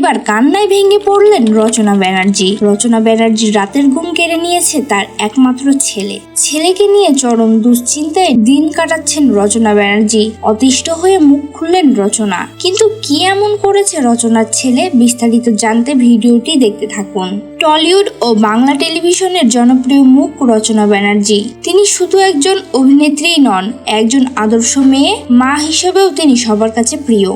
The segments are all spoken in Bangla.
এবার কান্নায় ভেঙে পড়লেন রচনা ব্যানার্জি। রচনা ব্যানার্জি রাতের ঘুম কেড়ে নিয়েছে তার একমাত্র ছেলে। ছেলেকে নিয়ে চরম দুশ্চিন্তায় দিন কাটাচ্ছেন রচনা ব্যানার্জি। অতিষ্ঠ হয়ে মুখ খুললেন রচনা। কিন্তু কি এমন করেছে রচনার ছেলে বিস্তারিত জানতে ভিডিওটি দেখতে থাকুন। টলিউড ও বাংলা টেলিভিশনের জনপ্রিয় মুখ রচনা ব্যানার্জি। তিনি শুধু একজন অভিনেত্রী নন, একজন আদর্শ মেয়ে, মা হিসেবেও তিনি সবার কাছে প্রিয়।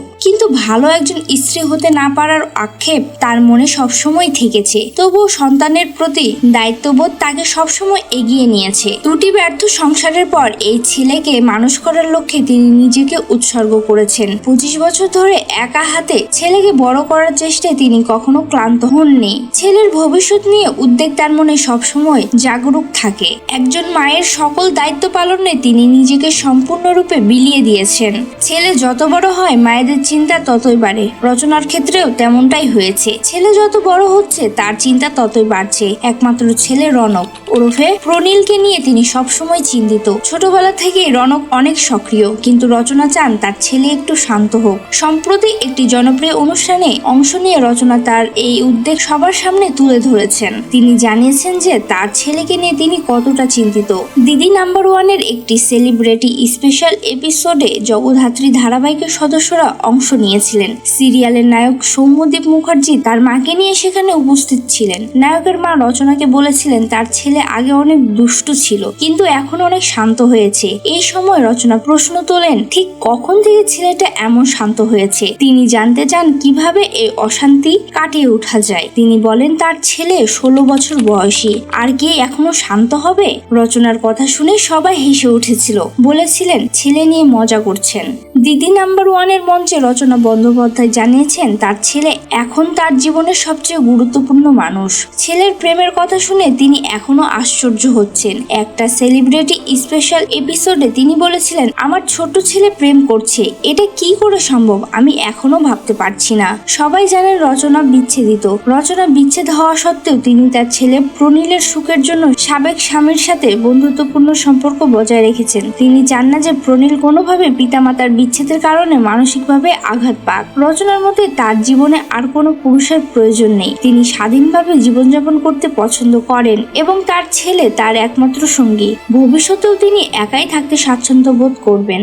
কিন্তু ভালো একজন স্ত্রী হতে না পারার আক্ষেপ তার মনে সবসময় থেকেছে। তবুও সন্তানের প্রতি দায়িত্ববোধ তাকে সবসময় এগিয়ে নিয়েছে। দুটি ব্যর্থ সংসারের পর এই ছেলেকে মানুষ করার লক্ষ্যে তিনি নিজেকে উৎসর্গ করেছেন। পঁচিশ বছর ধরে একা হাতে ছেলেকে বড় করার চেষ্টায় তিনি কখনো ক্লান্ত হননি। ছেলের ভবিষ্যৎ নিয়ে উদ্বেগ তার মনে সবসময় জাগরুক থাকে। একজন মায়ের সকল দায়িত্ব পালনে তিনি নিজেকে সম্পূর্ণরূপে বিলিয়ে দিয়েছেন। ছেলে যত বড় হয়, মায়েদের চিন্তা ততই বাড়ে। রচনার ক্ষেত্রেও তেমনটাই হয়েছে। ছেলে যত বড় হচ্ছে, তার চিন্তা ততই বাড়ছে। একমাত্র ছেলে রনক। ওরফে প্রনীলকে নিয়ে তিনি সবসময় চিন্তিত। ছোটবেলা থেকেই রনক অনেক সক্রিয়, কিন্তু রচনা চান তার ছেলে একটু শান্ত হোক। সম্প্রতি একটি জনপ্রিয় অনুষ্ঠানে অংশ নিয়ে রচনা তার এই উদ্বেগ সবার সামনে তুলে ধরেছেন। তিনি জানিয়েছেন যে, তার ছেলেকে নিয়ে তিনি কতটা চিন্তিত। দিদি নাম্বার ওয়ানের একটি সেলিব্রিটি স্পেশাল এপিসোডে জগদ্ধাত্রী ধারাবাহিকের সদস্যরা অংশ নিয়েছিলেন। সিরিয়ালের নায়ক সৌম্যদীপ মুখার্জি তার মাকে নিয়ে সেখানে উপস্থিত ছিলেন। নায়কের মা রচনাকে বলেছিলেন, তার ছেলে আগে অনেক দুষ্টু ছিল, কিন্তু এখন অনেক শান্ত হয়েছে। এই সময় রচনা প্রশ্ন তোলেন, ঠিক কখন থেকে ছেলেটা এমন শান্ত হয়েছে? তিনি জানতে চান কীভাবে এই অশান্তি কাটিয়ে ওঠা যায়। তিনি বলেন, তার ছেলে ষোলো বছর বয়সী, আর কি এখনও শান্ত হবে? রচনার কথা শুনে সবাই হেসে উঠেছিল। বলেছিলেন, ছেলে নিয়ে মজা করছেন। দিদি নাম্বার ওয়ানের মঞ্চে রচনা বন্দ্যোপাধ্যায় জানিয়েছেন, তার ছেলে এখন তার জীবনের সবচেয়ে গুরুত্বপূর্ণ মানুষ। ছেলের প্রেমের কথা শুনে তিনি এখনও আশ্চর্য হচ্ছেন। একটা সেলিব্রিটি স্পেশাল এপিসোডে তিনি বলেছিলেন, আমার ছোট ছেলে প্রেম করছে, এটা কি করে সম্ভব? আমি এখনও ভাবতে পারছি না। সবাই জানেন রচনা বিচ্ছেদিত। রচনা বিচ্ছেদ হওয়া সত্ত্বেও তিনি তার ছেলে প্রনীলের সুখের জন্য সাবেক স্বামীর সাথে বন্ধুত্বপূর্ণ সম্পর্ক বজায় রেখেছেন। তিনি চান না যে প্রনীল কোনোভাবে পিতামাতার বিচ্ছেদের কারণে মানসিকভাবে আঘাত পাক। রচনার মতে তার জীবনে আর কোনো পুরুষের প্রয়োজন নেই। তিনি স্বাধীনভাবে জীবনযাপন করতে পছন্দ করেন এবং তার ছেলে তার একমাত্র সঙ্গী। ভবিষ্যতেও তিনি একাই থাকতে স্বাচ্ছন্দ্য বোধ করবেন।